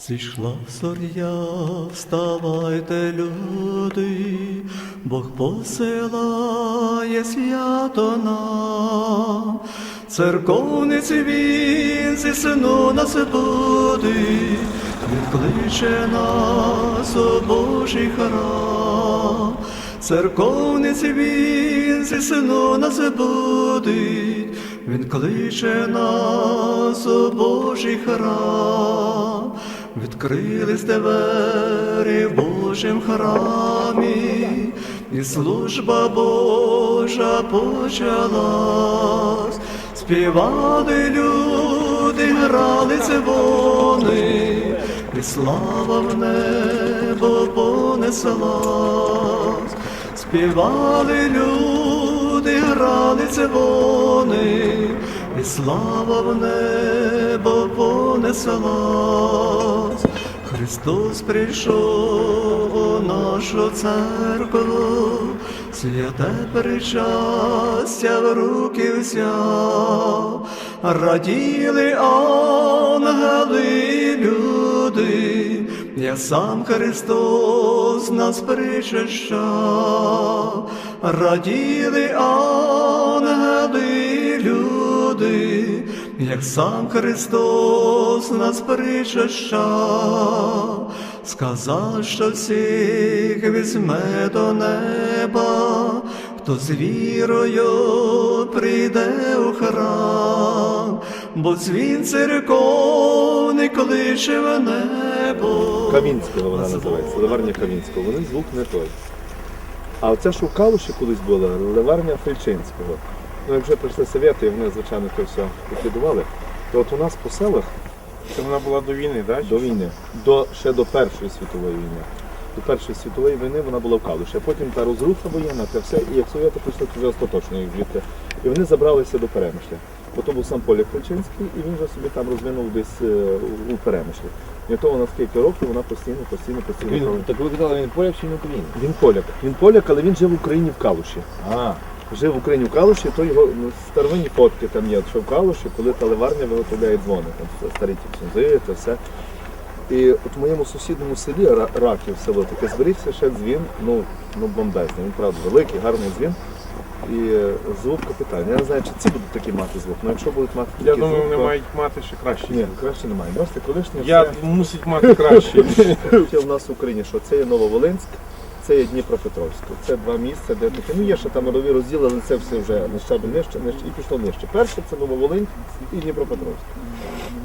Зійшла зоря, вставайте, люди, Бог посилає свято нам. Церковниць він зі сину нас буде, Він кличе нас у Божий храм. Церковниць він зі сину нас буде, Він кличе нас у Божий храм. Відкрились двері в Божім храмі, і служба Божа почалась, співали люди, грали дзвони, і слава в небо понеслась, співали люди, грали дзвони, і слава в небо понеслась. Христос прийшов у нашу церкву, святе причастя в руки взяв, раділи ангели люди, я сам Христос нас причащав, раділи ангели люди, як сам Христос нас причащав, сказав, що всіх візьме до неба, хто з вірою прийде у храм, бо дзвін церковний кличе в небо. Камінського вона називається, ливарня Камінського. Вони звук не той. А оця що в Калуші колись була, ливарня Фельчинського. Ну, як вже прийшли совєти, і вони, звичайно, це все ліквідували. То от у нас по селах Це вона була до війни, так? до війни, до, ще до Першої світової війни. До Першої світової війни вона була в Калуші, а потім та розруха воєнна, це все, і як совєти прийшли, то вже остаточно їх звідти. І вони забралися до Перемишля. Потім був сам Поляк Фельчинський, і він вже собі там розвинув десь е, у- у Перемишлі. І того на скільки років вона постійно, постійно, постійно. Він, так ви казали, він поляк чи не Україні? Він поляк. Він поляк, але він жив в Україні в Калуші. А, Жив в Україні в Калуші, то його ну, старовинні фотки там є, що в Калуші, коли та ливарня виготовляє дзвони, там все, старі ті ксензи, це все. І от в моєму сусідньому селі Раків село таке зберігся ще дзвін, ну, ну бомбезний. Він правда великий, гарний дзвін. І звук капітальний. Я не знаю, чи ці будуть такі мати звук. Ну якщо будуть мати такий Я думаю, звук, вони то... мають мати ще краще. Ні, краще немає. Бачите, колишнє Я все- мусить мати краще. Ще в нас в Україні, що це є Нововолинськ, це є Дніпропетровськ. Це два місця, де таке. Ну є ще там родові розділи, але це все вже на щабель нижче, нижче і пішло нижче. Перше це Нововолинськ і Дніпропетровськ.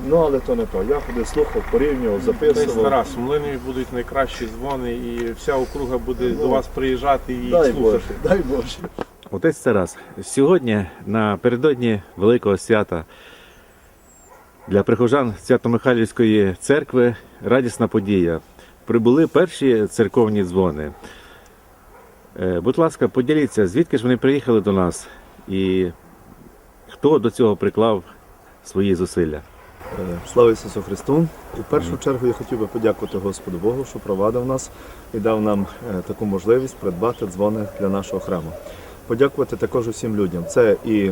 Ну але то не то. Я ходив, слухав, порівнював, Десь записував. Тарас, у Млинові будуть найкращі дзвони, і вся округа буде до вас приїжджати і Дай слухати. Боже, дай Боже. отець Тарас, сьогодні напередодні Великого свята для прихожан Свято-Михайлівської церкви радісна подія. Прибули перші церковні дзвони. Е, Будь ласка, поділіться, звідки ж вони приїхали до нас і хто до цього приклав свої зусилля? Е, Слава Ісусу Христу! У першу чергу я хотів би подякувати Господу Богу, що провадив нас і дав нам е, таку можливість придбати дзвони для нашого храму. Подякувати також усім людям. Це і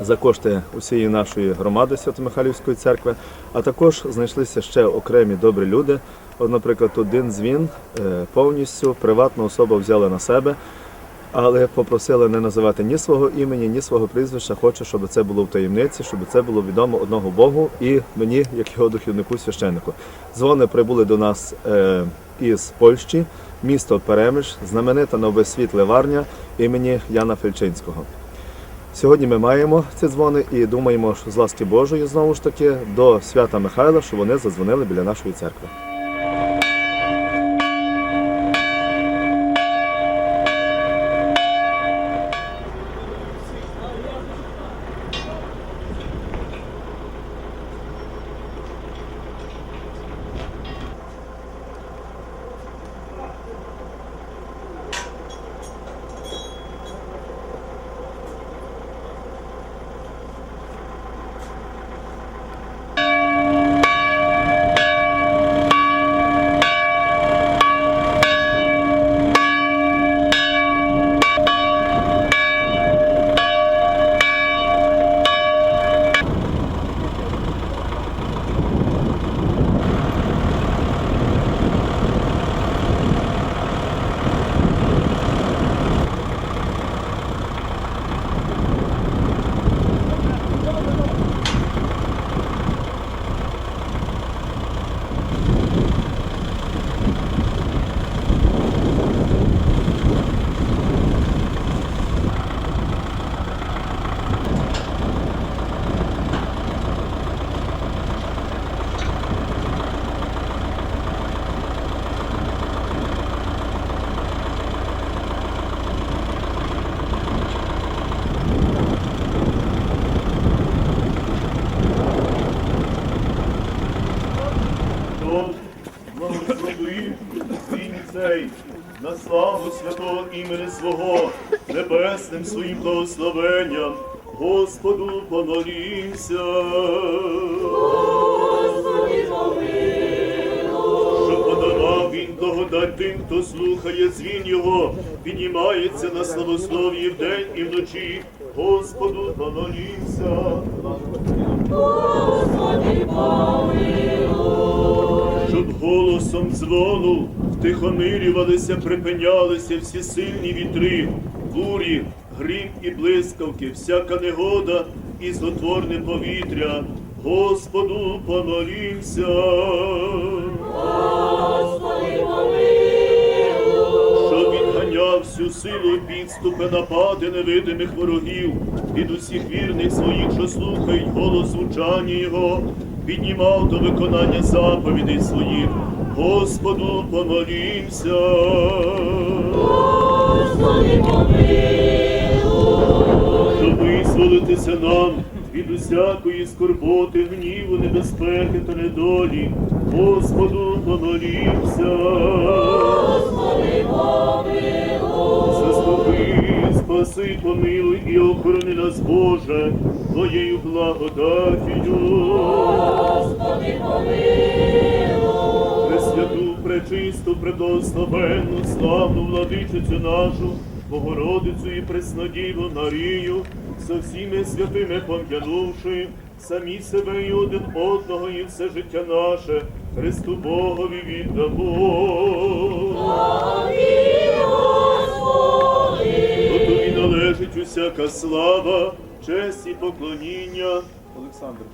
за кошти усієї нашої громади Свято-Михайлівської церкви, а також знайшлися ще окремі добрі люди. От, наприклад, один дзвін е, повністю приватна особа взяла на себе, але попросили не називати ні свого імені, ні свого прізвища. Хоче, щоб це було в таємниці, щоб це було відомо одного Богу і мені, як його дохіднику священнику. Дзвони прибули до нас е, із Польщі, місто Перемиш, знаменита на весь світ ливарня імені Яна Фельчинського. Сьогодні ми маємо ці дзвони і думаємо, що з ласки Божої знову ж таки до свята Михайла, що вони задзвонили біля нашої церкви. Імені свого, небесним своїм благословенням. Господу помолімся. Щоб подавав він благодать тим, хто слухає дзвін його, піднімається на славослов'ї вдень і вночі. Господу помолімся. Щоб голосом дзвону втихомирювалися, припинялися всі сильні вітри, бурі, грім і блискавки, всяка негода і злотворне повітря. Господу помолімся. Щоб відганяв всю силу і підступи напади невидимих ворогів від усіх вірних своїх, що слухають голос звучання Його, піднімав до виконання заповідей своїх. Господу помолімся. Щоб визволитися нам від усякої скорботи, гніву, небезпеки та недолі. Господу помолімся. Заступи, спаси, помилуй і охорони нас, Боже, Твоєю благодатію. Пречисту, предословенну, славну владичицю нашу, Богородицю і Преснодіву Марію, со всіми святими пом'янувши, самі себе і один одного, і все життя наше, Христу Богові віддамо. Тобі належить усяка слава, честь і поклоніння. Олександр.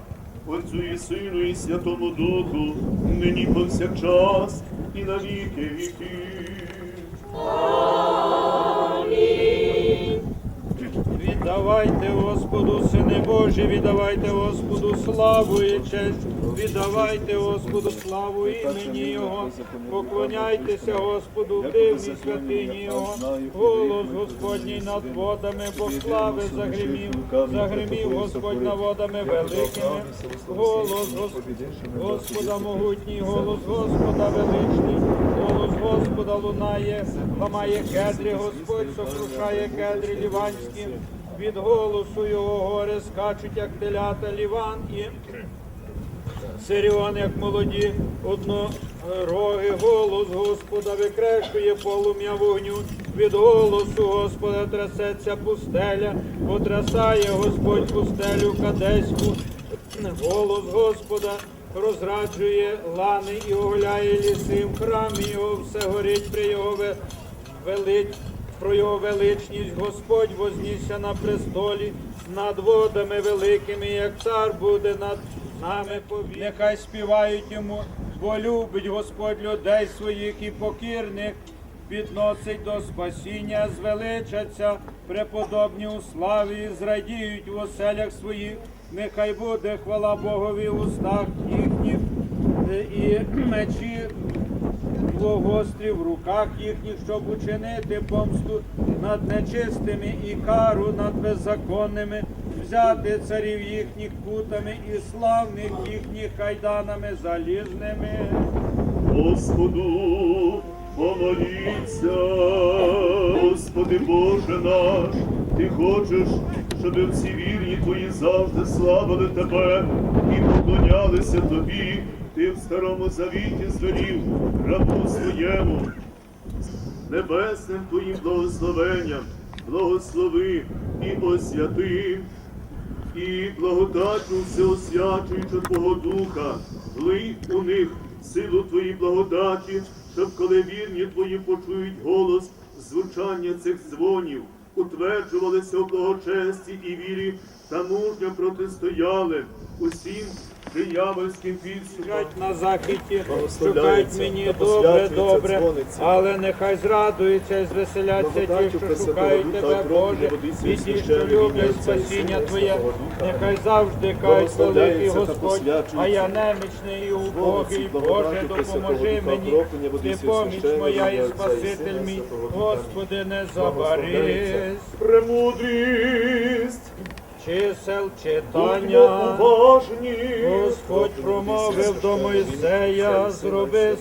Отцю і Сину, і Святому Духу, нині повсякчас і на віки віків. Віддавайте Господу, сини Божі, віддавайте Господу славу і честь, віддавайте Господу славу імені Його, поклоняйтеся Господу в дивній святині Його, голос Господній над водами, Бог слави загримів, загримів Господь над водами великими, голос Господа могутній, голос Господа величний, голос Господа лунає, ламає кедрі, Господь сокрушає кедрі ліванські, від голосу його гори скачуть, як телята ліван і Сиріон, як молоді, однороги, голос Господа викрещує полум'я вогню, від голосу Господа трясеться пустеля, потрясає Господь пустелю кадеську, голос Господа розраджує лани і оголяє ліси, в храмі його все горить при його ве- велич, про його величність Господь вознісся на престолі над водами великими, як цар буде над нами повік. Нехай співають йому, бо любить Господь людей своїх і покірних. Підносить до спасіння, звеличаться, преподобні у славі, зрадіють в оселях своїх. Нехай буде хвала Богові в устах їхніх е, і мечі гострі в руках їхніх, щоб учинити помсту над нечистими і кару над беззаконними, взяти царів їхніх путами і славних їхніх кайданами залізними. Господу помоліться, Господи Боже наш, Ти хочеш, щоб всі вірні Твої завжди славили Тебе і поклонялися Тобі. Ти в старому завіті звелів рабу своєму, небесним Твоїм благословенням, благослови і освяти і благодатну всеосвячуючу Твого Духа, влий у них силу Твої благодаті, щоб коли вірні Твої почують голос звучання цих дзвонів, утверджувалися у благочесті і вірі та мужньо протистояли усім диявольським підступам. Шукають на захиті, шукають мені добре, добре, але нехай зрадуються і звеселяться ті, що шукають тебе, Боже, і ті, що люблять спасіння Твоє, нехай завжди кажуть великий Господь, а я немічний і убогий, Боже, допоможи мені, ти поміч моя і Спаситель мій, Господи, не забарись. Премудрість, чисел читання. уважні. Господь промовив до Мойсея, зроби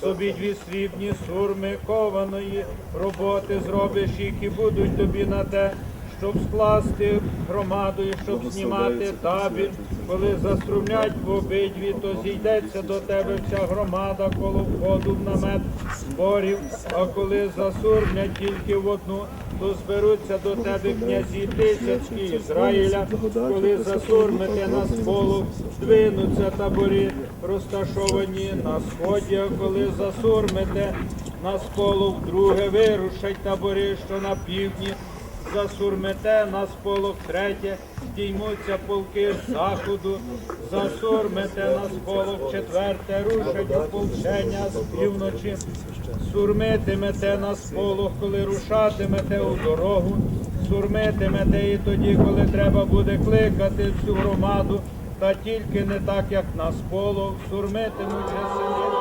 собі дві срібні сурми кованої роботи зробиш їх і будуть тобі на те, щоб скласти громаду і щоб знімати табір. Коли заструмлять в обидві, то зійдеться до тебе вся громада коло входу в намет зборів. А коли засурмлять тільки в одну, то зберуться до тебе князі тисячки Ізраїля. Коли засурмите на сполу, двинуться табори, розташовані на сході, коли засурмите на сполох, вдруге вирушать табори, що на півдні. Засурмете на сполох третє, здіймуться полки з заходу, засурмете на сполох четверте, рушать ополчення з півночі, сурмитимете на сполох, коли рушатимете у дорогу, сурмитимете і тоді, коли треба буде кликати всю громаду, та тільки не так, як на сполох, сурмитимучи сини.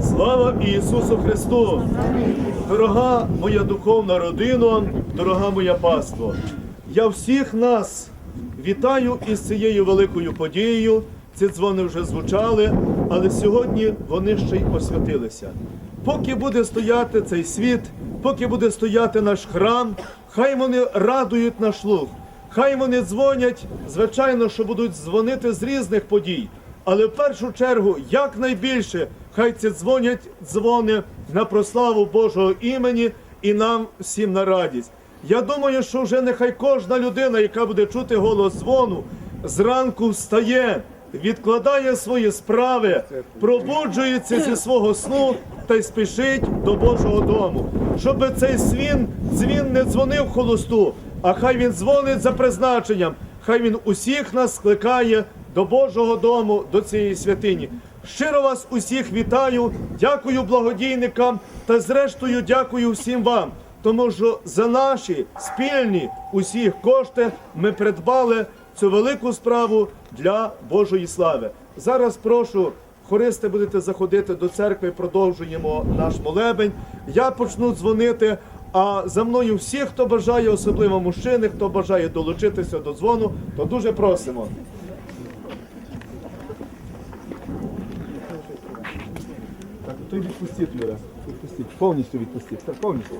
Слава Ісусу Христу! Дорога моя духовна родина, дорога моя паство, я всіх нас вітаю із цією великою подією. Ці дзвони вже звучали, але сьогодні вони ще й освятилися. Поки буде стояти цей світ, поки буде стояти наш храм, хай вони радують наш слух, хай вони дзвонять, звичайно, що будуть дзвонити з різних подій. Але в першу чергу, якнайбільше, хай ці дзвонять дзвони на прославу Божого імені і нам всім на радість. Я думаю, що вже нехай кожна людина, яка буде чути голос дзвону, зранку встає, відкладає свої справи, пробуджується зі свого сну та й спішить до Божого дому. Щоб цей свін, дзвін не дзвонив холосту, а хай він дзвонить за призначенням, хай він усіх нас скликає до Божого дому, до цієї святині. Щиро вас усіх вітаю, дякую благодійникам та зрештою дякую всім вам, тому що за наші спільні усіх кошти ми придбали цю велику справу для Божої слави. Зараз прошу. Хористи будете заходити до церкви, продовжуємо наш молебень. Я почну дзвонити. А за мною всі, хто бажає, особливо мужчини, хто бажає долучитися до дзвону, то дуже просимо. Так, то відпустіть, Юра. Відпустіть. Повністю відпустіть. Повністю.